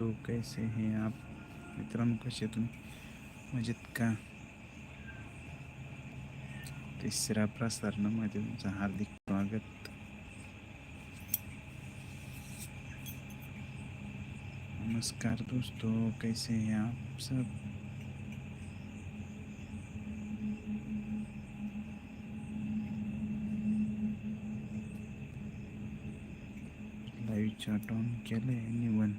तो कैसे हैं आप? मित्रांनो कसे तुम्ही मजेत का तिसऱ्या प्रसारणामध्ये तुमचं हार्दिक स्वागत। नमस्कार दोस्तों, कैसे हैं आप सब? लाईव्ह चॅट ऑन केलं आहे निवन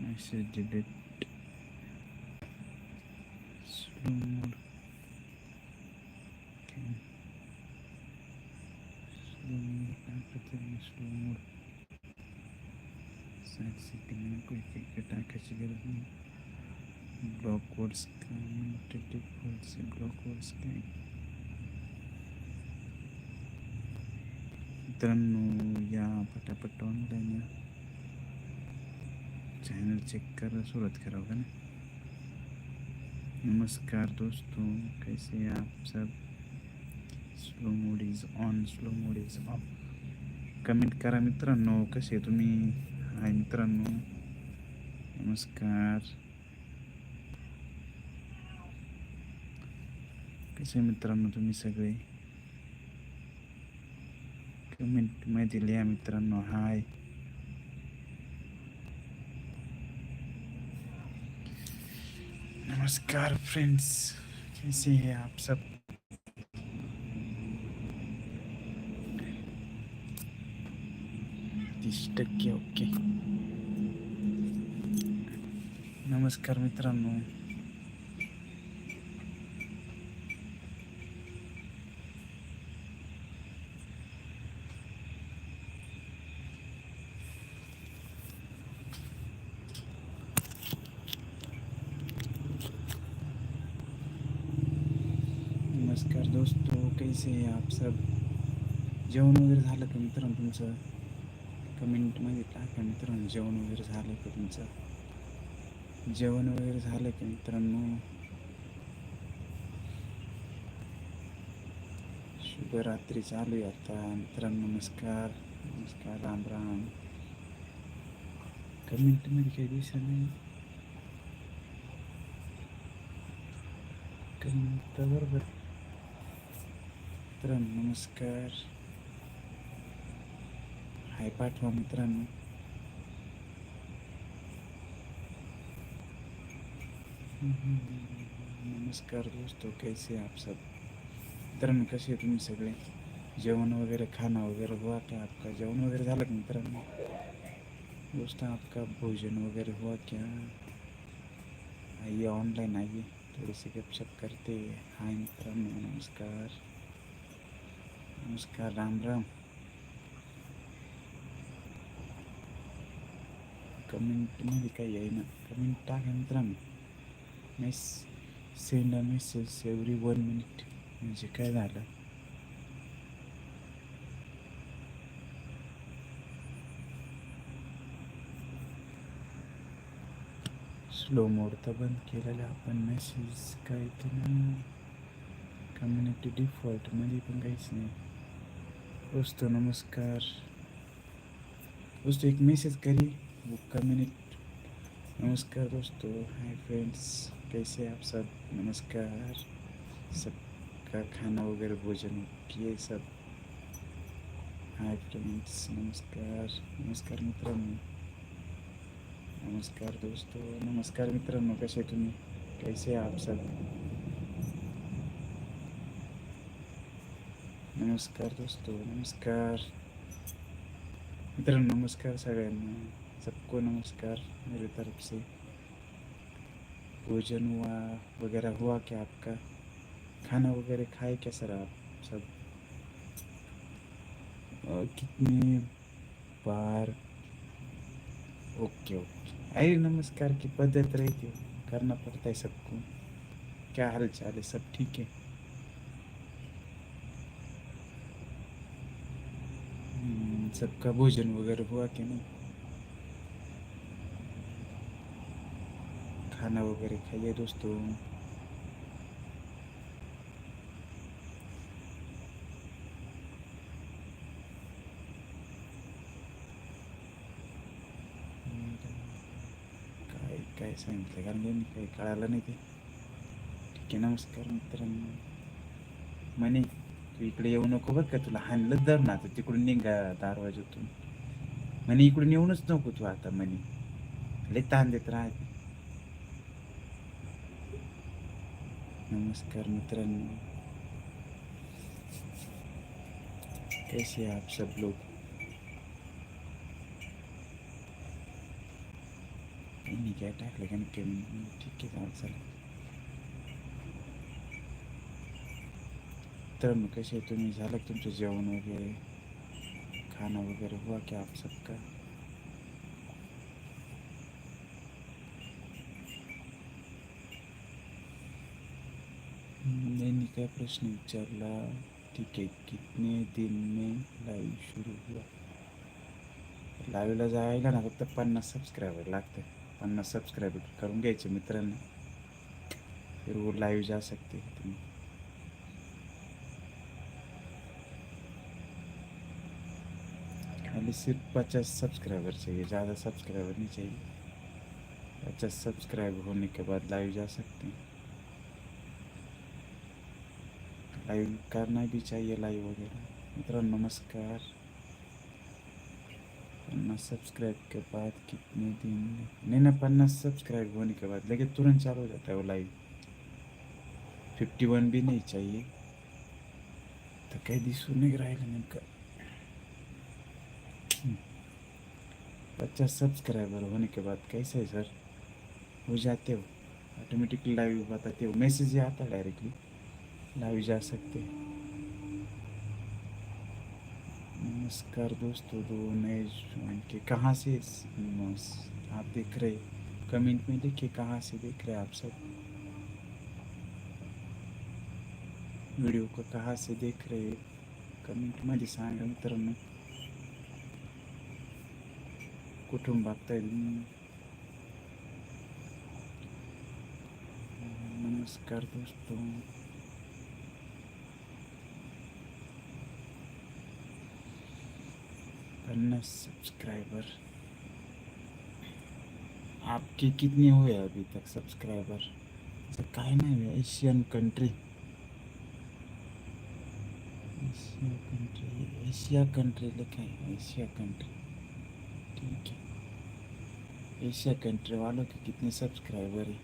message delete slow mode slow mode काय करते स्लो मोड साईड सेटिंग नको इकडे टाकायची गरज नाही. ब्लॉक वर्ड्स काय डिफ़ॉल्ट ब्लॉक वर्ड्स काय मित्रांनो या पटापट ऑनलाईन या चैनल चेक कर सुरुवात करावं का नमस्कार दोस्तों कैसे हैं आप सब? Slow mode is on slow mode is off comment करा मित्रांनो कसे तुम्ही? हाय मित्रांनो नमस्कार. कसे मित्रांनो तुम्ही सगळे? कमेंट माहिती लिहा मित्रांनो हाय. नमस्कार फ्रेंड्स कैसे हैं आप सब? तीस ओके। नमस्कार मित्रांनो नमस्कार दोस्तों, कैसे हैं आप सब? जेवण वगैरे झालं का मित्रांनो तुमचं? कमेंटमध्ये टाका मित्रांनो, जेवण वगैरे झालं का तुमचं? जेवण वगैरे झालं का मित्रांनो? चालू आता. मित्रांनो, नमस्कार. नमस्कार, राम राम. कमेंटमध्ये काही नाही. कमेंट बरोबर. मित्रांनो, नमस्कार. हाय पाठवा मित्रांनो. नमस्कार दोस्तों, कैसे आप सब? मित्रांनो, कसे तुम्ही सगळे? जेवण वगैरे खाना वगैरह हुआ क्या आपका जेवण वगैरे झालं का मित्रांनो? दोस्त, आपका भोजन वगैरह हुआ क्या? आइए ऑनलाइन आइए थोड़ी सी गपशप करते. हाय मित्रांनो, नमस्कार. नमस्कार राम राम कमेंटमध्ये काही आहे ना। कमेंट टाका मित्रांनो mess send a message every one minute. म्हणजे काय झालं स्लो मोड तर बंद केलेला आपण मेसेज काय केलं कम्युनिटी डिफॉल्टमध्ये पण काहीच नाही दोस्तों नमस्कार दोस्तों एक मैसेज करी वो कम्युनिटी नमस्कार दोस्तों हाय फ्रेंड्स कैसे आप सब नमस्कार सबका खाना वगैरह भोजन किए सब हाय फ्रेंड्स नमस्कार नमस्कार मित्रांनो नमस्कार दोस्तों नमस्कार मित्रांनो कसे तुम्ही कैसे आप सब नमस्कार दोस्तों नमस्कार मित्रांनो नमस्कार सगळ्यांना सबको नमस्कार मेरी तरफ़ से भोजन हुआ वगैरह हुआ क्या आपका खाना वगैरह खाए क्या सर आप सब कितने बार ओके ओके अरे नमस्कार की पद्धत रहती है करना पड़ता है सबको क्या हाल चाल है सब ठीक है सबका भोजन वगैरह हुआ क्या नहीं? खाना वगैरह खाइए दोस्तों। कारण ठीक नमस्कार मित्रांनो. म्हणे तू इकडे येऊ नको बघ का तुला हाणलंच धर ना आता तिकडून निघा दरवाजातून म्हणे इकडून येऊनच नको तू आता म्हणे. लय ताण देत राहते. नमस्कार मित्रांनो. कैसे आप सब लोग मी काय टाकलं का नाही? ठीक आहे चालेल. मित्रांनो मग कसे तुम्ही? झालं तुमचं जेवण वगैरे? खाना वगैरे? हो हुआ क्या आप सबका? मैंने क्या प्रश्न विचारला? ठीक आहे कितने दिन में लाईव्ह सुरू हुआ? लाईव्हला जायला ना फक्त पन्नास सबस्क्रायबर लागते. पन्नास सबस्क्रायबर करून घ्यायचे मित्रांना. फिर वो लाईव्ह जा सकते तुम्ही. खाली सिर्फ़ पचास सब्सक्राइबर चाहिए, ज़्यादा सब्सक्राइबर नहीं चाहिए। पचास सब्सक्राइब होने के बाद लाइव जा सकते हैं। लाइव करना भी चाहिए, लाइव वगैरह। मित्रों, नमस्कार। पन्नास सब्सक्राइब के बाद कितने दिन? नहीं, ना, पन्नास सब्सक्राइब होने के बाद। लेकिन तुरंत चालू हो जाता है वो लाइव। फिफ्टी वन भी नहीं चाहिए। तो काही दिसून नाही राहिलं नेमकं पचास सब्सक्राइबर होने के बाद कैसे है सर हो जाते हो? ऑटोमेटिकली लाइव बताते हो? मैसेज ही आता डायरेक्टली लाइव जा सकते नमस्कार दोस्तों, दो नए ज्वाइन के कहाँ से आप देख रहे कमेंट में लिखिए कहाँ से देख रहे आप सब। वीडियो को कहाँ से देख रहे कमेंट मध्ये सांगा मित्रांनो तुम्ही नमस्कार दोस्तों। सब्सक्राइबर आपके कितने हुए अभी तक सब्सक्राइबर काय नाही Asian country Asia country Asia country लिखा है एशिया कंट्री एशिया कंट्री वालों के कितने सब्सक्राइबर है?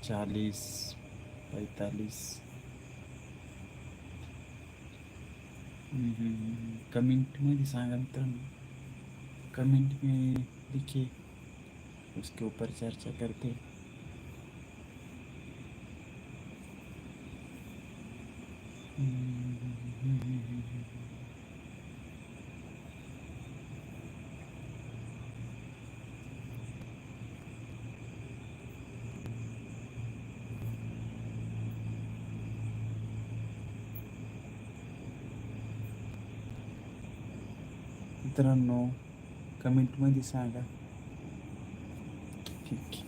चालीस, पैतालीस। कमेंट में सांगा मित्रांनो कमेंट में लिखिए, उसके ऊपर चर्चा करते। मित्रांनो कमेंटमध्ये सांगा ठीक।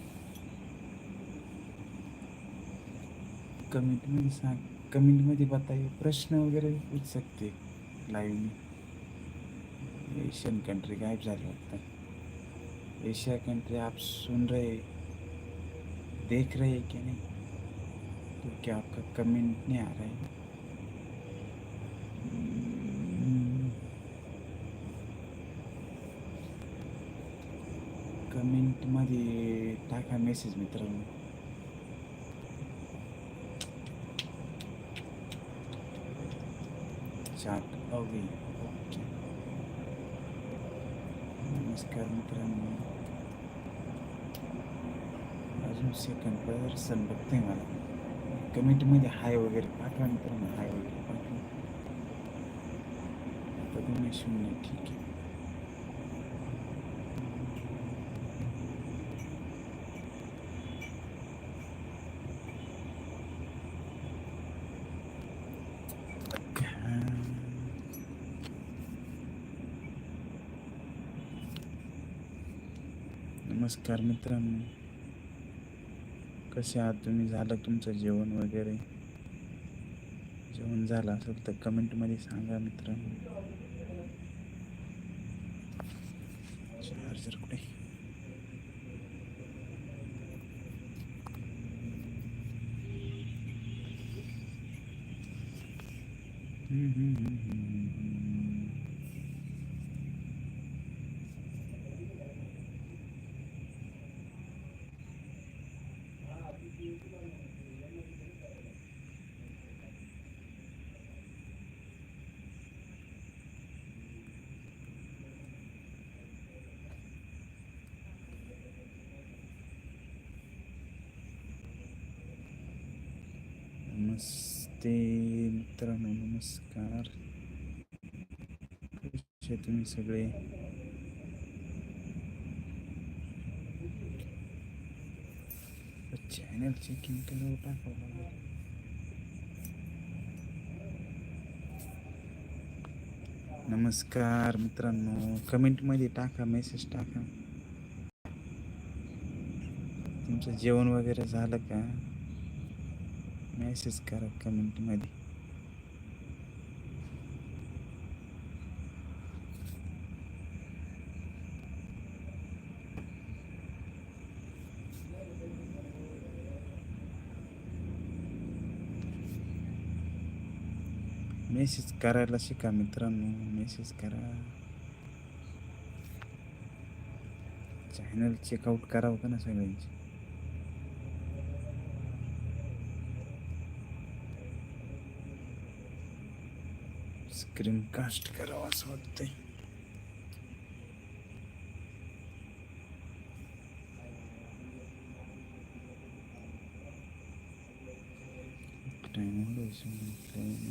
कमेंटमध्ये सांग कमेंटमध्ये बताइए, प्रश्न वगैरह पूछ सकते लाइव में। एशियन कंट्री गायब झाले वाटतं एशिया कंट्री आप सुन रहे देख रहे क्या नहीं? तो क्या आपका कमेंट नहीं आ रहा है? तुम्हाला टाका मेसेज मित्रांनो? चाट ओके ओके नमस्कार मित्रांनो. अजून सेकंड प्रदर्शन बघते मला. कमेंटमध्ये हाय वगैरे पाठवा मित्रांनो. हाय वगैरे पाठवा. आता दोन शून्य. ठीक आहे. नमस्कार मित्रांनो. कसे आहात तुम्ही? झालं तुमचं जेवण वगैरे? जेवण झालं असेल तर कमेंटमध्ये सांगा मित्रांनो. चार्जर कुठे? हम्म, हम्म, हम्म, नमस्ते मित्रांनो नमस्कार। कसे तुम्ही सगळे चॅनल चेकिंग केलं टाकावं नमस्कार मित्रांनो कमेंटमध्ये टाका मेसेज टाका। तुमचं जेवण वगैरे झालं का? मेसेज करा कमेंटमध्ये. मेसेज करायला शिका मित्रांनो मेसेज करा. चॅनल चेकआउट करावं का ना सगळ्यांची? स्क्रीन कास्ट करावं असं वाटतंय टाइम